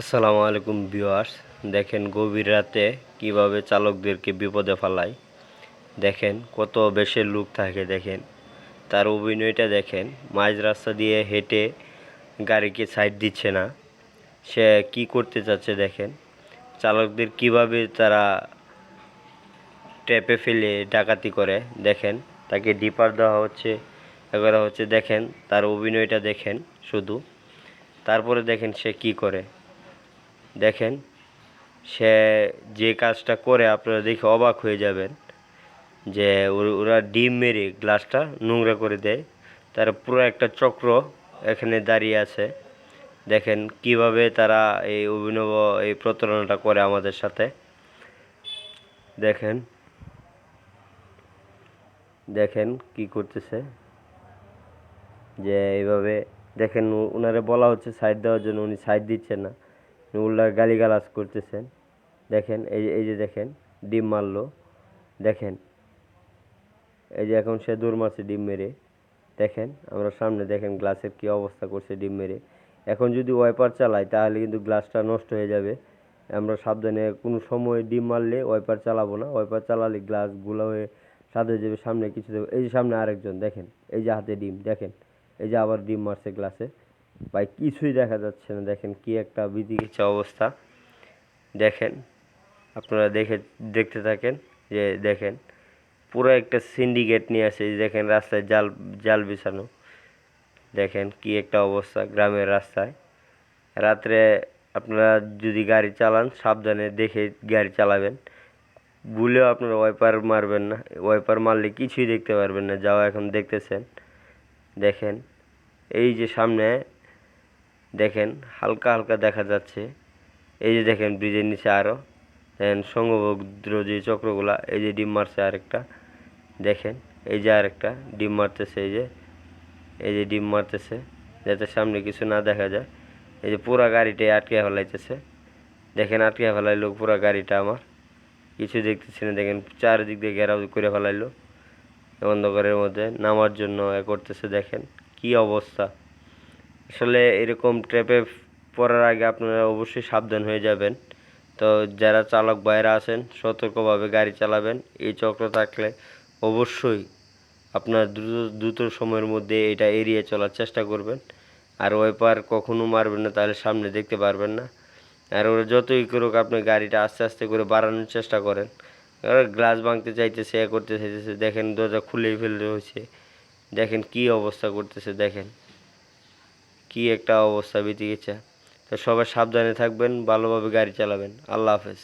আসসালামু আলাইকুম ভিউয়ার্স। দেখেন গভীর রাতে কীভাবে চালকদেরকে বিপদে ফেলায়। দেখেন কত বেশি লোক থাকে, দেখেন। তার অভিনয়টা দেখেন, মাঝ রাস্তা দিয়ে হেঁটে গাড়িকে সাইড দিচ্ছে না। সে কি করতে চাচ্ছে দেখেন। চালকদের কীভাবে তারা ট্যাপে ফেলে ডাকাতি করে, দেখেন। তাকে ডিপার দেওয়া হচ্ছে, এগুলো হচ্ছে দেখেন, তার অভিনয়টা দেখেন শুধু। তারপরে দেখেন সে কি করে। দেখেন, সে যে কাজটা করে আপনারা দেখে অবাক হয়ে যাবেন যে ওর- ডিম মেরে গ্লাসটা নোংরা করে দেয়। তার পুরো একটা চক্র এখানে দাঁড়িয়ে আছে। দেখেন কীভাবে তারা এই অভিনব এই প্রতারণাটা করে আমাদের সাথে। দেখেন দেখেন কি করতেছে। যে এইভাবে, দেখেন ওনারে বলা হচ্ছে সাইড দেওয়ার জন্য, উনি সাইড দিচ্ছেন না। উল্লা গালিগালাজ করতেছেন। দেখেন, এই এই যে দেখেন, ডিম মারলো। দেখেন, এই যে এখন সে দৌড় মারছে ডিম মেরে। দেখেন, আমরা সামনে দেখেন গ্লাসের কি অবস্থা করছে ডিম মেরে। এখন যদি ওয়াইপার চালাই তাহলে কিন্তু গ্লাসটা নষ্ট হয়ে যাবে। আমরা সাবধানে কোনো সময় ডিম মারলে ওয়াইপার চালাবো না। ওয়াইপার চালালে গ্লাসগুলো হয়ে সাথে হয়ে যাবে সামনে কিছু। দেবে এই যে সামনে আরেকজন, দেখেন, এই যে হাতে ডিম, দেখেন, এই যে আবার ডিম মারছে গ্লাসে। ভাই, কিছুই দেখা যাচ্ছে না। দেখেন কি একটা বিধিকিচ্ছা অবস্থা। দেখেন, আপনারা দেখে, দেখতে থাকেন যে দেখেন, পুরো একটা সিন্ডিকেট নিয়ে আসে। দেখেন রাস্তায় জাল জাল বিছানো। দেখেন কি একটা অবস্থা গ্রামের রাস্তায়। রাত্রে আপনারা যদি গাড়ি চালান, সাবধানে দেখে গাড়ি চালাবেন। ভুলেও আপনারা ওয়াইপার মারবেন না। ওয়াইপার মারলে কিছুই দেখতে পারবেন না। যাও এখন দেখতেছেন। দেখেন, এই যে সামনে দেখেন, হালকা হালকা দেখা যাচ্ছে। এই যে দেখেন, ব্রিজের নিচে আরও দেখেন সংঘবদ্র যে চক্রগুলা, এই যে ডিম মারছে আরেকটা। দেখেন, এই যে আরেকটা, ডিম মারতেছে এই যে। এই যে ডিম মারতেছে, যাতে সামনে কিছু না দেখা যায়। এই যে পুরা গাড়িটাই আটকে ফেলাইতেছে। দেখেন, আটকে ফেলাইলো পুরা গাড়িটা আমার। কিছু দেখতেছি না, দেখেন, চারিদিক দিয়ে ঘেরাও করে ফেলাইলো। অন্ধকারের মধ্যে নামার জন্য এ করতেছে, দেখেন, কি অবস্থা। আসলে এরকম ট্র্যাপে পড়ার আগে আপনারা অবশ্যই সাবধান হয়ে যাবেন। তো যারা চালক বাইরে আছেন, সতর্কভাবে গাড়ি চালাবেন। এই চক্র থাকলে অবশ্যই আপনার দ্রুত দ্রুত সময়ের মধ্যে এটা এড়িয়ে চলার চেষ্টা করবেন। আর ওয়াইপার কখনো মারবেন না, তাহলে সামনে দেখতে পারবেন না। আর ওরা যতই করুক, আপনি গাড়িটা আস্তে আস্তে করে বাড়ানোর চেষ্টা করেন। গ্লাস ভাঙতে চাইতেছে, এ করতে চাইতেছে, দেখেন দরজা খুলেই ফেলতে হয়েছে। দেখেন কি অবস্থা করতেছে, দেখেন। কি একটা অবস্থা বিতিকিচ্ছা তো সবাই সাবধানে থাকবেন ভালোভাবে গাড়ি চালাবেন। আল্লাহ হাফেজ।